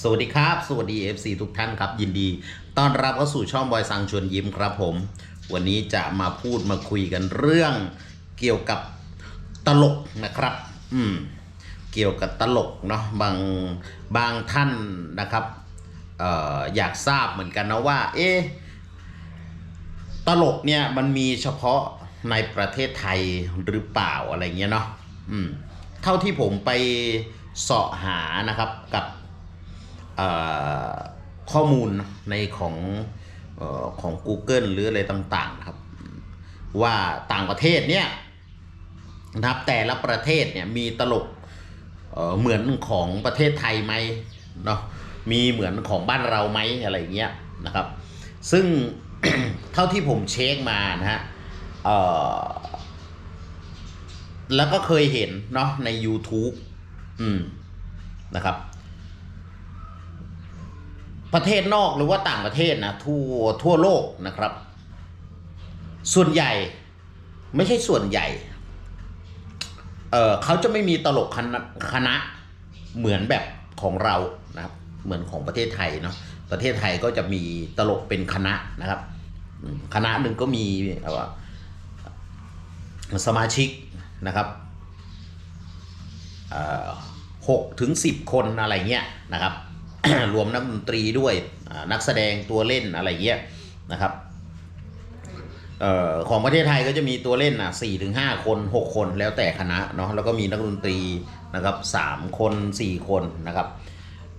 สวัสดีครับ สวัสดี FC ทุกท่านครับ ยินดี ต้อนรับเข้าสู่ช่องบอยสังชวนยิ้มครับผม วันนี้จะมาพูดมาคุยกันเรื่องเกี่ยวกับตลกนะครับ อืม เกี่ยวกับตลกเนาะบางบางท่านนะครับเอ่ออยากทราบเหมือนกันนะว่า เอ๊ตลกเนี่ยมันมีเฉพาะในประเทศไทยหรือเปล่าอะไรเงี้ยเนาะอืม เท่าที่ผมไปเสาะหานะครับกับ ข้อมูลในของอของ Google หรืออะไรต่างๆครับ ว่าต่างประเทศเนี่ยนะครับแต่ละประเทศเนี่ยมีตลกเเหมือนของประเทศไทยไหมเนาะมีเหมือนของบ้านเราไหมอะไรเงี้ยนะครับ ซึ่งเท่าที่ผมเช็คมานะฮะแล้วก็เคยเห็นเนาะใน YouTube อืมนะครับ ประเทศนอกหรือว่าต่างประเทศนะทั่วทั่วโลกนะครับ ส่วนใหญ่ไม่ใช่ส่วนใหญ่เออเขาจะไม่มีตลกคณะเหมือนแบบของเรานะครับ เหมือนของประเทศไทยเนาะประเทศไทยก็จะมีตลกเป็นคณะนะครับ คณะหนึ่งก็มีสมาชิกนะครับหกถึงสิบคนอะไรเงี้ยนะครับ รวมนักดนตรีด้วยนักแสดงตัวเล่นอะไรเงี้ยนะครับออของประเทศไทยก็จะมีตัวเล่นอะสี่ถึงห้าคนหกคนแล้วแต่คณะเนาะแล้วก็มีนักดนตรีนะครับสามคนสี่คนนะครับ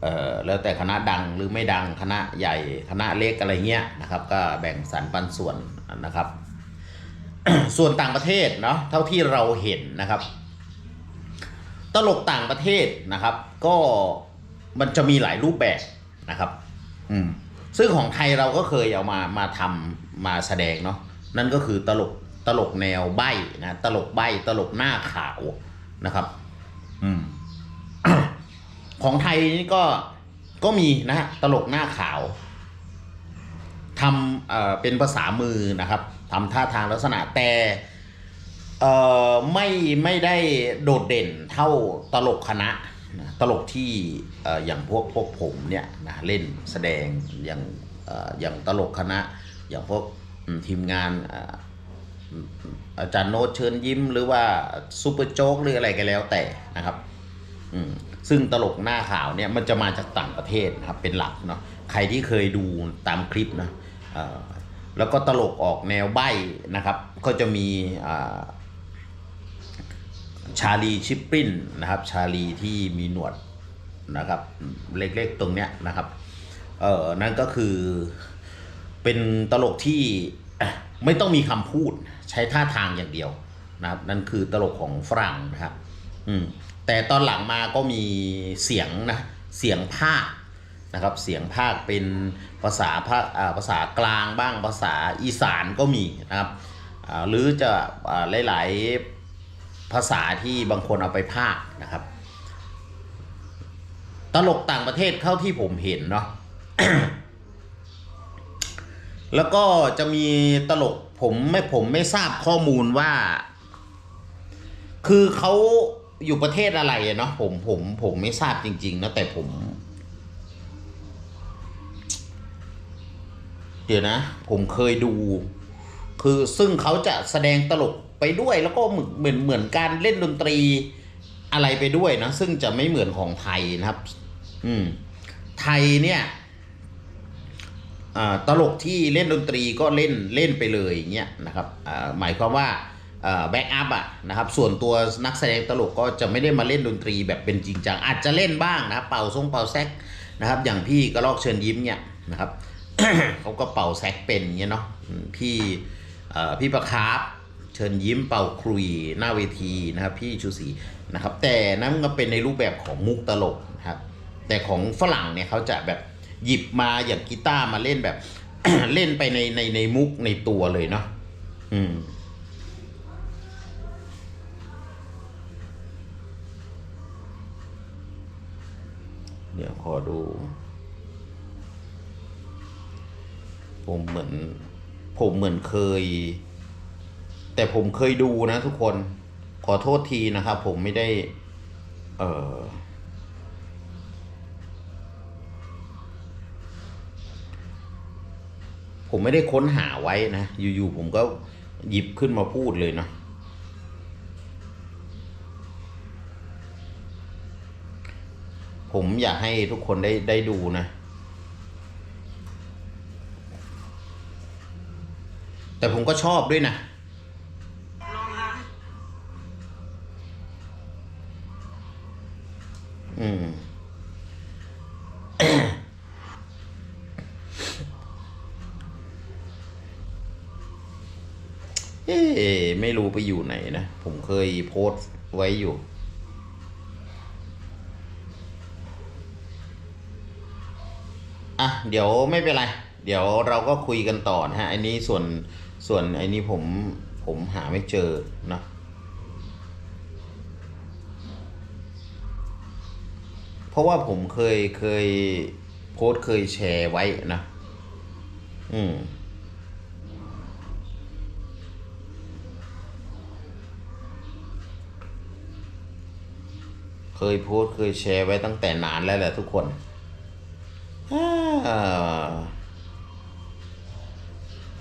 เออแล้วแต่คณะดังหรือไม่ดังคณะใหญ่คณะเล็กอะไรเงี้ยนะครับ ก็แบ่งสรรปันส่วนนะครับ ส่วนต่างประเทศเนาะเท่าที่เราเห็นนะครับ ตลกต่างประเทศนะครับ ก็ มันจะมีหลายรูปแบบนะครับ อืม ซึ่งของไทยเราก็เคยเอามามาทำมาแสดงเนาะนั่นก็คือตลกตลกแนวใบ้นะตลกใบ้ตลกหน้าขาวนะครับ อืม ของไทยนี่ก็ก็มีนะฮะตลกหน้าขาวทำเอ่อเป็นภาษามือนะครับทำท่าทางลักษณะแต่เอ่อไม่ไม่ได้โดดเด่นเท่าตลกคณะนะ ตลกที่อย่างพวกพวกผมเนี่ยนะเล่นแสดงอย่างอย่างตลกคณะ อย่างพวกทีมงานอาจารย์โน้ตเชิญยิ้มหรือว่าซูเปอร์โจ๊กหรืออะไรก็แล้วแต่นะครับซึ่งตลกหน้าข่าวเนี่ยมันจะมาจากต่างประเทศนะครับเป็นหลักเนาะใครที่เคยดูตามคลิปนะแล้วก็ตลกออกแนวใบ้นะครับ ก็จะมีอ ชาลีชิปปินนะครับ ชาลีที่มีหนวดนะครับ เล็กๆตรงเนี้ยนะครับ เออนั่นก็คือเป็นตลกที่ไม่ต้องมีคำพูดใช้ท่าทางอย่างเดียวนะครับ นั่นคือตลกของฝรั่งนะครับ อืมแต่ตอนหลังมาก็มีเสียงนะเสียงภาคนะครับ เสียงภาคเป็นภาษาภาคอ่าภาษากลางบ้างภาษาอีสานก็มีนะครับหรือจะอ่าหลายๆ ภาษาที่บางคนเอาไปภาคนะครับ ตลกต่างประเทศเข้าที่ผมเห็นเนาะแล้วก็จะมีตลกผมไม่ผมไม่ทราบข้อมูลว่า คือเขาอยู่ประเทศอะไรเนาะผมผมผมไม่ทราบจริง ๆ นะแต่ผม เดี๋ยวนะ ผมเคยดู คือซึ่งเขาจะแสดงตลก ไปด้วย แล้วก็เหมือนเหมือนเหมือนการเล่นดนตรีอะไรไปด้วยนะ ซึ่งจะไม่เหมือนของไทยนะครับ อืม ไทยเนี่ยตลกที่เล่นดนตรีก็เล่นเล่นไปเลยเงี้ยนะครับหมายความว่าแบ็กอัพอะนะครับ ส่วนตัวนักแสดงตลกก็จะไม่ได้มาเล่นดนตรีแบบเป็นจริงจังอาจจะเล่นบ้างนะครับเป่าทรงเป่าแซกนะครับ อย่างพี่กระลอกเชิญยิ้มเนี่ยนะครับเขาก็เป่าแซกเป็นเงี้ยเนาะพี่พี่ประคาร์ฟ เชิญยิ้มเป่าครุยหน้าเวทีนะครับพี่ชูศรีนะครับ แต่นั่นก็เป็นในรูปแบบของมุกตลกนะครับ แต่ของฝรั่งเนี่ยเขาจะแบบหยิบมาอย่างกีตาร์มาเล่นแบบ เล่นไปในในในมุกในตัวเลยเนาะอืมเดี๋ยวขอดู ผมเหมือน ผมเหมือนเคย แต่ผมเคยดูนะทุกคนขอโทษทีนะครับผมไม่ได้ เออผมไม่ได้ค้นหาไว้นะ อยู่ๆผมก็หยิบขึ้นมาพูดเลยเนาะผมอยากให้ทุกคนได้ได้ดูนะ แต่ผมก็ชอบด้วยนะ รู้ไปอยู่ไหนนะ ผมเคยโพสต์ไว้อยู่ อะ เดี๋ยวไม่เป็นไร เดี๋ยวเราก็คุยกันต่อนะฮะอันนี้ส่วนส่วนไอ้นี้ผมผมหาไม่เจอนะเพราะว่าผมเคยเคยโพสต์เคยแชร์ไว้นะ อืม เคยโพสเคยแชร์ไว้ตั้งแต่นานแล้วแหละทุกคน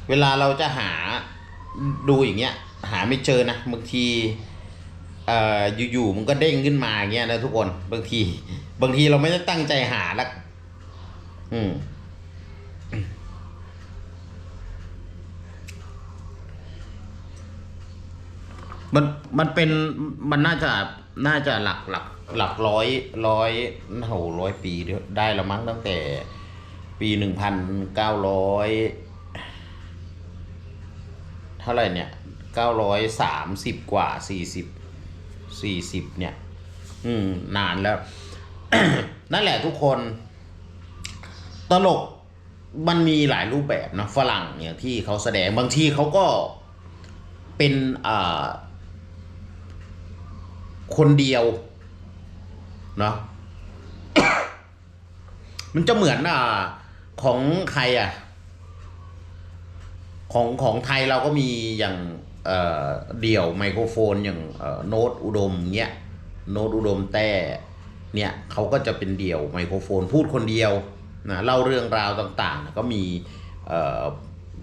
เวลาเราจะหาดูอย่างเงี้ย หาไม่เจอนะบางทีเอ่ออยู่ๆมันก็เด้งขึ้นมาอย่างเงี้ยนะทุกคนบางที บางทีเราไม่ได้ตั้งใจหาแล้วอืมมันมันเป็นมันน่าจะ น่าจะหลักหลักหลักร้อยร้อยโหร้อยปีได้แล้วมั้งตั้งแต่ปีหนึ่งพันเก้าร้อยเท่าไหร่เนี่ยเก้าร้อยสามสิบกว่าสี่สิบสี่สิบเนี่ย อืม นานแล้ว นั่นแหละทุกคน ตลกมันมีหลายรูปแบบนะฝรั่งเนี่ยที่เขาแสดงบางทีเขาก็เป็นอ่า คนเดียวเนาะมันจะเหมือนอ่าของใครอะ ของของไทยเราก็มีอย่างเอ่อเดี่ยวไมโครโฟนอย่างเอ่อโน้ตอุดมเงี้ยโน้ตอุดมแต่เนี่ยเขาก็จะเป็นเดี่ยวไมโครโฟนพูดคนเดียวนะเล่าเรื่องราวต่างๆ ก็มีเอ่อ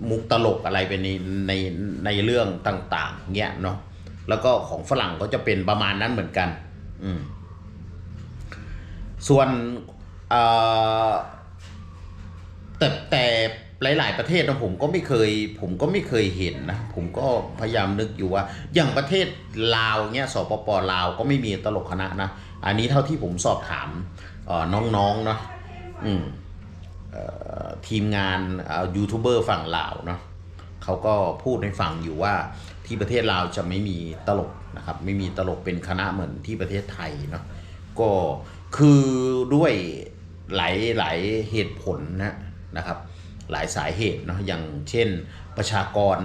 มุกตลกอะไรไปในในในเรื่องต่าง ๆเงี้ยเนาะ แล้วก็ของฝรั่งก็จะเป็นประมาณนั้นเหมือนกัน อืม ส่วนแต่แต่หลาย ๆ ประเทศนะผมก็ไม่เคย ผมก็ไม่เคยเห็นนะ ผมก็พยายามนึกอยู่ว่า อย่างประเทศลาวเงี้ยสปปลาวก็ไม่มีตลกคณะนะ อันนี้เท่าที่ผมสอบถามน้องๆเนาะอืมทีมงานยูทูบเบอร์ฝั่งลาวเนาะเขาก็พูดให้ฟังอยู่ว่า ที่ประเทศลาวจะไม่มีตลกนะครับ ไม่มีตลกเป็นคณะเหมือนที่ประเทศไทยเนาะก็คือด้วยหลายหลายเหตุผลนะนะครับ หลายสาเหตุเนาะอย่างเช่นประชากร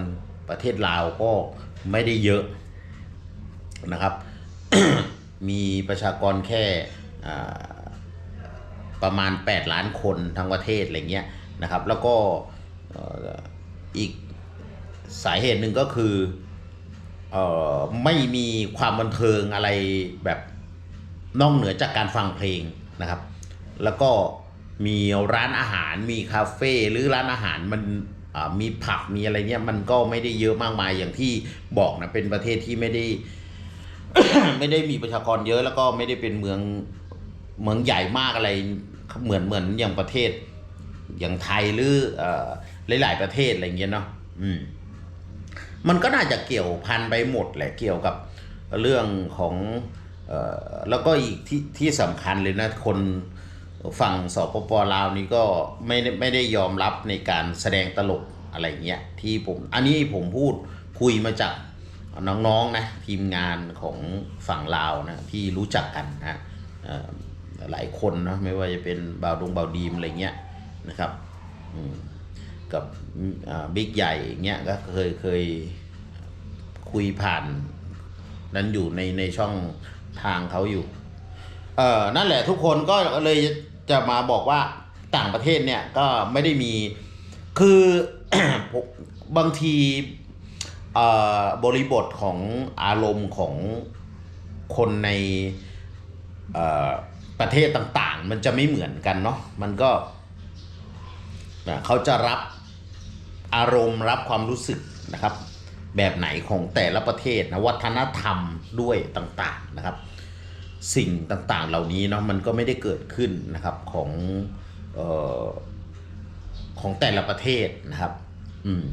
ประเทศลาวก็ไม่ได้เยอะนะครับ มีประชากรแค่ประมาณ 8 ล้านคนทั้งประเทศอะไรเงี้ยนะครับ แล้วก็อีกสาเหตุหนึ่งก็คือ เออไม่มีความบันเทิงอะไรแบบนอกเหนือจากการฟังเพลงนะครับ แล้วก็มีร้านอาหารมีคาเฟ่หรือร้านอาหารมันมีผับมีอะไรเนี่ยมันก็ไม่ได้เยอะมากมายอย่างที่บอกนะเป็นประเทศที่ไม่ได้ ไม่ได้มีประชากรเยอะแล้วก็ไม่ได้เป็นเมืองเมืองใหญ่มากอะไรเหมือนเหมือนอย่างประเทศ อย่างไทยหรืออหลาย ๆ ประเทศอะไรเงี้ยเนาะอืม มันก็น่าจะเกี่ยวพันไปหมดแหละเกี่ยวกับเรื่องของออแล้วก็อีกที่ที่สำคัญเลยนะคนฝั่งสปปลาวนี่ก็ไม่ได้ไม่ได้ยอมรับในการแสดงตลกอะไรเงี้ยที่ผมอันนี้ผมพูดคุยมาจากน้องๆนะทีมงานของฝั่งลาวนะที่รู้จักกันนะหลายคนนะไม่ว่าจะเป็นบาวดงบาวดีมอะไรเงี้ยนะครับอืม กับบิ๊กใหญ่เงี้ยก็เคยเคยคุยผ่าน นั้นอยู่ในในช่องทางเขาอยู่ เออนั่นแหละทุกคนก็เลยจะมาบอกว่าต่างประเทศเนี่ยก็ไม่ได้มีคือบางทีบริบทของอารมณ์ของคนในประเทศต่างๆ มันจะไม่เหมือนกันเนาะมันก็เขาจะรับ อารมณ์รับความรู้สึกนะครับ แบบไหนของแต่ละประเทศนะวัฒนธรรมด้วยต่างๆนะครับ สิ่งต่างๆเหล่านี้เนาะมันก็ไม่ได้เกิดขึ้นนะครับของออของแต่ละประเทศนะครับอืม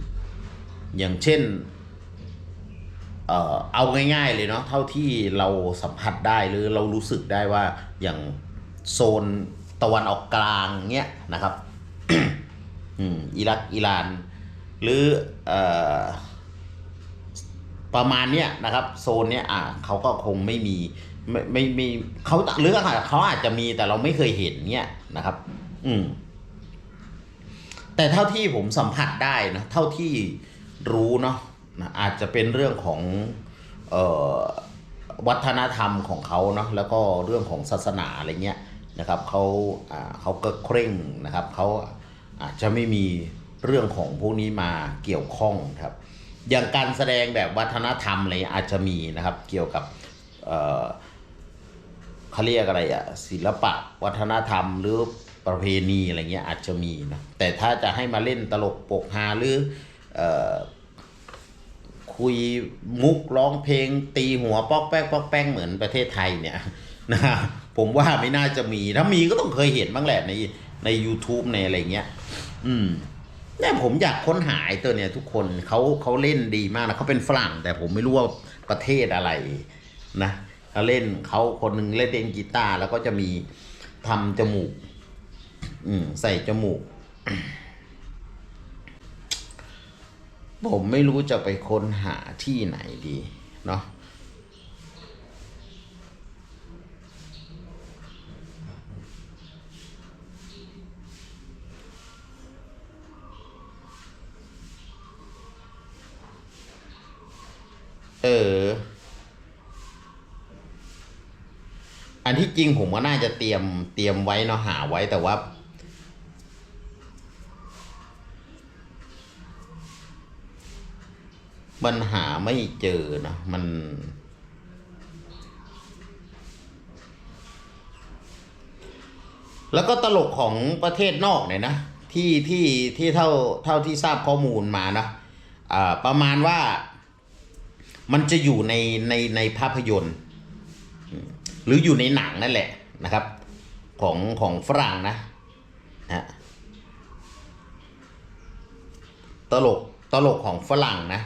อย่างเช่นเอ่อเอาง่ายๆเลยเนาะเท่าที่เราสัมผัสได้หรือเรารู้สึกได้ว่าอย่างโซนตะวันออกกลางเนี้ยนะครับ อืมอิรักอิหร่าน หรืออประมาณเนี้ยนะครับโซนเนี้ยอะเขาก็คงไม่มีไม่ไม่ไม่เขาหรือเขาอาจจะมีแต่เราไม่เคยเห็นเนี้ยนะครับ อืมแต่เท่าที่ผมสัมผัสได้นะเท่าที่รู้เนาะนะอาจจะเป็นเรื่องของเออวัฒนธรรมของเขาเนาะแล้วก็เรื่องของศาสนาอะไรเงี้ยนะครับเขาอ่าเขาก็เคร่งนะครับเขาอาจจะไม่มี เรื่องของพวกนี้มาเกี่ยวข้องครับ อย่างการแสดงแบบวัฒนธรรมอะไรอาจจะมีนะครับเกี่ยวกับเขาเรียกอะไรอะศิลปะวัฒนธรรมหรือประเพณีอะไรเงี้ยอาจจะมีนะแต่ถ้าจะให้มาเล่นตลกปกฮาหรืออคุยมุกร้องเพลง ตีหัวป๊อกแป๊กป๊อกแป้งเหมือนประเทศไทยเนี่ยนะผมว่าไม่น่าจะมี ถ้ามีก็ต้องเคยเห็นบ้างแหละในใน u t u b e ในอะไรเงี้ย อืม เนี่ยผมอยากค้นหาไอ้ตัวเนี่ยทุกคนเขาเขาเล่นดีมากนะเขาเป็นฝรั่งแต่ผมไม่รู้ว่าประเทศอะไรนะเขาเล่นเขาคนหนึ่งเล่นเล่นกีตาร์แล้วก็จะมีทำจมูก อืมใส่จมูก ผมไม่รู้จะไปค้นหาที่ไหนดี เนาะ เออ อันที่จริงผมก็น่าจะเตรียมเตรียมไว้เนาะหาไว้แต่ว่ามันหาไม่เจอนะมันแล้วก็ตลกของประเทศนอกเนี่ยนะที่ที่ที่เท่าเท่าที่ทราบข้อมูลมานะอ่าประมาณว่า มันจะอยู่ในในในภาพยนตร์ หรืออยู่ในหนังนั่นแหละนะครับ ของของฝรั่งนะฮะตลกตลกของฝรั่งนะ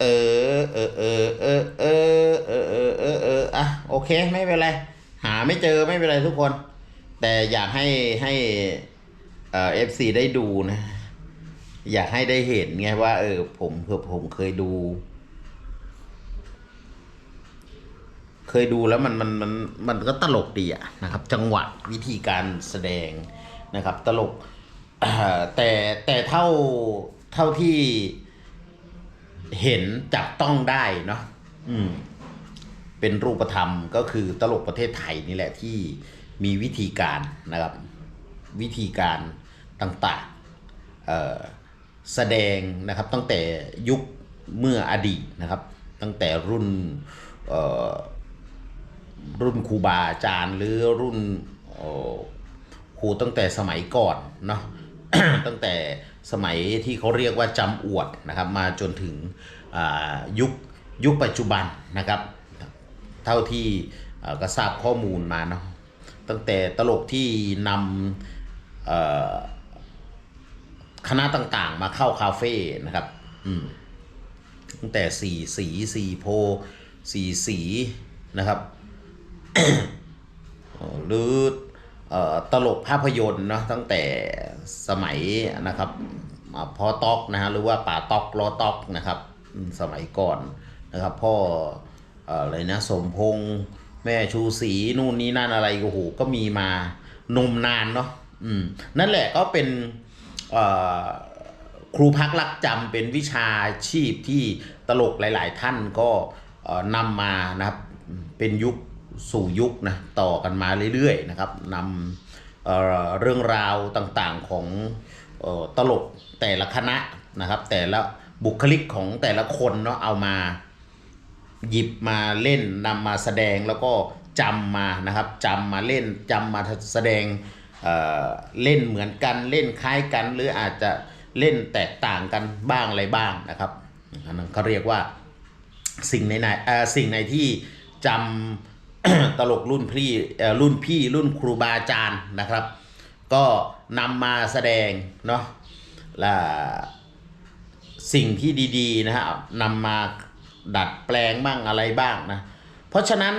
เออเออเออเออเออเออเออเอออออะโอเค ไม่เป็นไร หาไม่เจอไม่เป็นไรทุกคน แต่อยากให้ให้เอ่อฟซีได้ดูนะ อยากให้ได้เห็นไงว่า เออ ผมเผื่อผมเคยดู เคยดูแล้วมันมันมันมันก็ตลกดีอะนะครับ จังหวะวิธีการแสดงนะครับ ตลกแต่แต่เท่าเท่าที่เห็นจับต้องได้เนาะอืม เป็นรูปธรรมก็คือตลกประเทศไทยนี่แหละที่มีวิธีการนะครับวิธีการต่างๆแสดงนะครับตั้งแต่ยุคเมื่ออดีตนะครับ ตั้งแต่รุ่นรุ่นครูบาอาจารย์หรือรุ่นครูตั้งแต่สมัยก่อนเนาะตั้งแต่สมัยที่เขาเรียกว่าจำอวดนะครับมาจนถึงยุคยุคปัจจุบันนะครับ เท่าที่ก็ทราบข้อมูลมาเนาะตั้งแต่ตลกที่นำคณะต่างๆ มาเข้าคาเฟ่นะครับตั้งแต่สีสีสีโพสีสีนะครับหรืออตลกภาพยนตร์เนาะตั้งแต่สมัยนะครับอ่าพ่อตอกนะฮะหรือว่าป่าตอกล้อตอกนะครับ สมัยก่อนนะครับ พ่อ อะไรนะสมพงษ์แม่ชูศรีนู่นนี่นั่นอะไรโอ้โหก็มีมานมนานเนาะอืมนั่นแหละก็เป็นครูพักรักจำเป็นวิชาชีพที่ตลกหลาย ๆ ท่านก็นำมานะครับเป็นยุคสู่ยุคนะต่อกันมาเรื่อย ๆ นะครับนำเเรื่องราวต่างๆของตลกแต่ละคณะนะครับ แต่ละบุคลิกของแต่ละคนเนาะเอามา หยิบมาเล่นนำมาแสดงแล้วก็จำมานะครับจำมาเล่นจำมาแสดงเเล่นเหมือนกันเล่นคล้ายกัน หรืออาจจะเล่นแตกต่างกันบ้างอะไรบ้างนะครับอันนั้นเขาเรียกว่าสิ่งในในสิ่งในที่จำตลกรุ่นพี่รุ่นพี่รุ่นครูบาอาจารย์นะครับ ก็นำมาแสดงเนาะและสิ่งที่ดีๆนะฮะนำมา ดัดแปลงบ้างอะไรบ้างนะเพราะฉะนั้น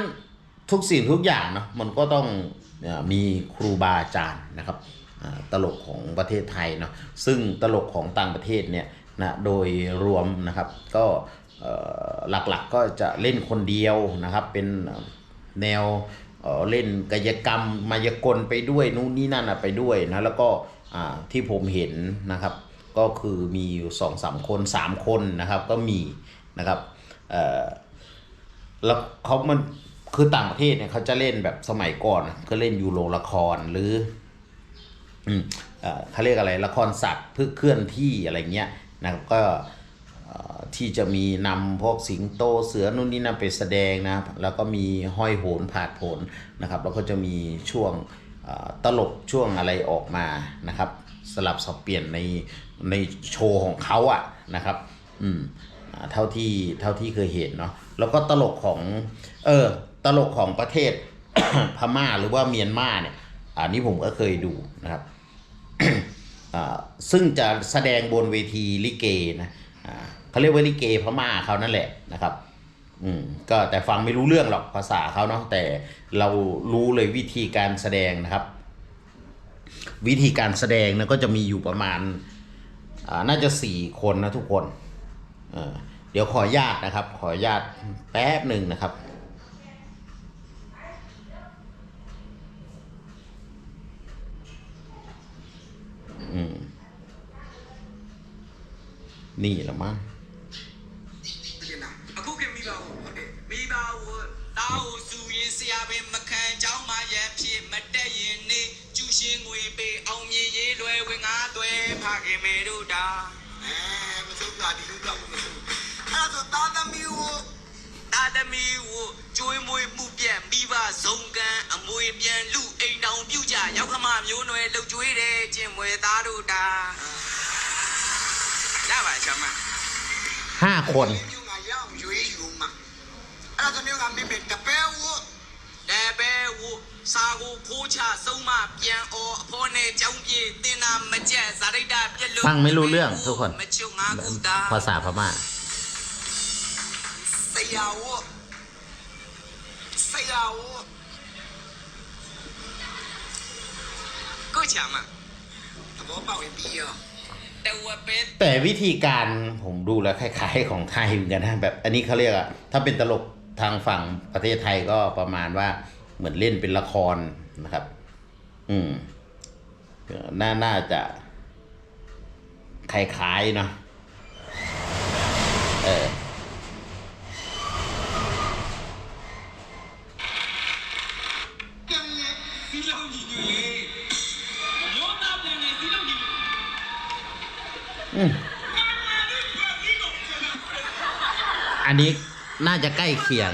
ทุกสิ่งทุกอย่างเนาะมันก็ต้องมีครูบาอาจารย์นะครับตลกของประเทศไทยเนาะซึ่งตลกของต่างประเทศเนี่ยนะโดยรวมนะครับก็หลักๆก็จะเล่นคนเดียวนะครับเป็นแนวเเล่นกายกรรมมายากลไปด้วยนู่นนี่นั่นไปด้วยนะแล้วก็ที่ผมเห็นนะครับก็คือมีอยู่สองสามคนสามคนนะครับก็มีนะครับ แล้วเขามันคือต่างประเทศเนี่ยเขาจะเล่นแบบสมัยก่อนก็เล่นยูโรละครหรืออืมเอ่อเขาเรียกอะไรละครสัตว์เพื่อเคลื่อนที่อะไรเงี้ยนะครับก็ที่จะมีนำพวกสิงโตเสือนู่นนี่นั่นไปแสดงนะแล้วก็มีห้อยโหนผาดโผนนะครับ แล้วก็จะมีช่วงตลกช่วงอะไรออกมานะครับ สลับสับเปลี่ยนในในโชว์ของเขาอะนะครับ อืม เท่าที่เท่าที่เคยเห็นเนาะแล้วก็ตลกของเออตลกของประเทศ พม่าหรือว่าเมียนมาเนี่ยอันนี้ผมก็เคยดูนะครับซึ่งจะแสดงบนเวทีลิเกนะเขาเรียกว่าลิเกพม่าเขานั่นแหละนะครับอืมก็แต่ฟังไม่รู้เรื่องหรอกภาษาเขาเนาะแต่เรารู้เลยวิธีการแสดงนะครับ วิธีการแสดงนะก็จะมีอยู่ประมาณน่าจะสี่คนนะทุกคน เอ่อเดี๋ยวขออนุญาตนะครับ ขออนุญาตแป๊บหนึ่งนะครับ อืม นี่แหละมั้ง အခုခင်မိပါဘူးဟုတ်တယ်မိပါဘူးတာကိုစုရင်ဆရာပင်မခံเจ้าမရဲ့ဖြစ်မတက်ရင်နေကျူရှင်ငွေပေးအောင်မြင်ရေးလွယ်ဝင်ငါသွဲဖခင်မေတို့တာ အဲမစိုးဘူးဒီလိုတော့မစိုးဘူးအဲ့ဒါဆိုသားသမီးကို တာသမီကိုကျွေးမွေးမှုပြက်မိဘဇုံကန်အမွေပြန်လူအိမ်တောင်ပြုတ်ကြရောက်ခမမျိုးနွယ်လှုပ်ကျွေးတယ်ကျင်မွေသားတို့တာရပါချမ ห้าคน မျိုးငါရအောင်ရွေးယူမှာအဲ့ဒါဆိုမျိုးကမိမိတပည့်ကို တဲပဲဝ စာကိုခိုးချဆုံးမပြန်အော်အဖေါ်နဲ့ကြောင်းပြေတင်တာမကြက်ဇာရိတပြက်လို့ ฟังไม่รู้เรื่องทุกคน မချုံငါကူတာ ภาษาพม่า ဆရာကိုဆရာကို ကိုချမ သဘောပေါက်ရင်ပြီးရော တဝက်ပဲ แต่วิธีการผมดูแล้วคล้ายๆของไทยเหมือนกันนะแบบอันนี้เขาเรียกอะถ้าเป็นตลกทางฝั่งประเทศไทยก็ประมาณว่า เหมือนเล่นเป็นละครนะครับ อืมน่าน่าจะคล้ายๆนะเอออันนี้น่าจะใกล้เคียง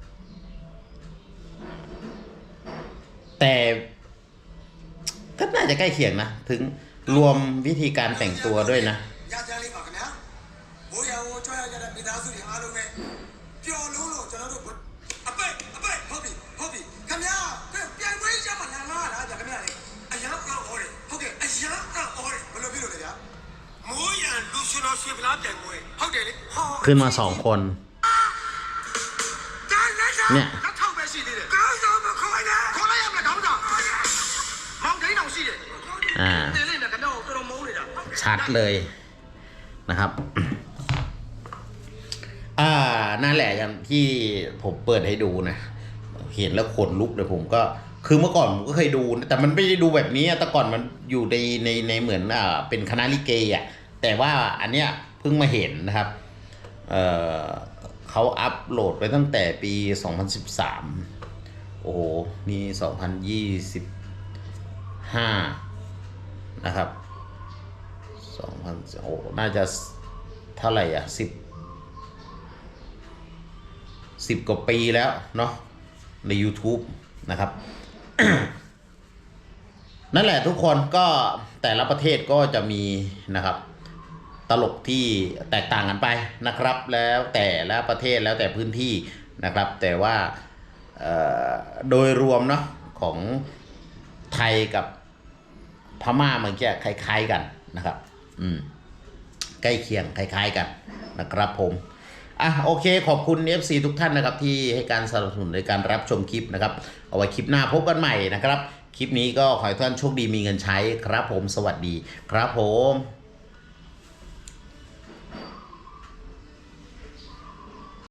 แต่ก็น่าจะใกล้เคียงนะ ถึงรวมวิธีการแต่งตัวด้วยนะขึ้นมาสองคน เนี่ย ชัดเลยนะครับอ่านั่นแหละอย่างที่ผมเปิดให้ดูนะ เห็นแล้วขนลุกเลยผมก็คือเมื่อก่อนผมก็เคยดูแต่มันไม่ได้ดูแบบนี้อะแต่ก่อนมันอยู่ในในในเหมือนอ่าเป็นคณะลิเกอะแต่ว่าอันเนี้ยเพิ่งมาเห็นนะครับเอ่อเขาอัพโหลดไปตั้งแต่ปี 2013 โอ้โหนี่ 2025 นะครับ 2000โอ้น่าจะเท่าไหร่อะ10 10กว่าปีแล้วเนาะใน YouTube นะครับ นั่นแหละทุกคนก็แต่ละประเทศก็จะมีนะครับ ตลกที่แตกต่างกันไปนะครับ แล้วแต่ละประเทศแล้วแต่พื้นที่นะครับ แต่ว่าโดยรวมเนาะของไทยกับพม่าเมื่อกี้คล้ายๆกันนะครับ อืมใกล้เคียงคล้าย ๆกันนะครับผมอะโอเคขอบคุณ FC ทุกท่านนะครับที่ให้การสนับสนุนในการรับชมคลิปนะครับเอาไว้คลิปหน้าพบกันใหม่นะครับ คลิปนี้ก็ขอให้ทุกท่านโชคดีมีเงินใช้ครับผมสวัสดีครับผม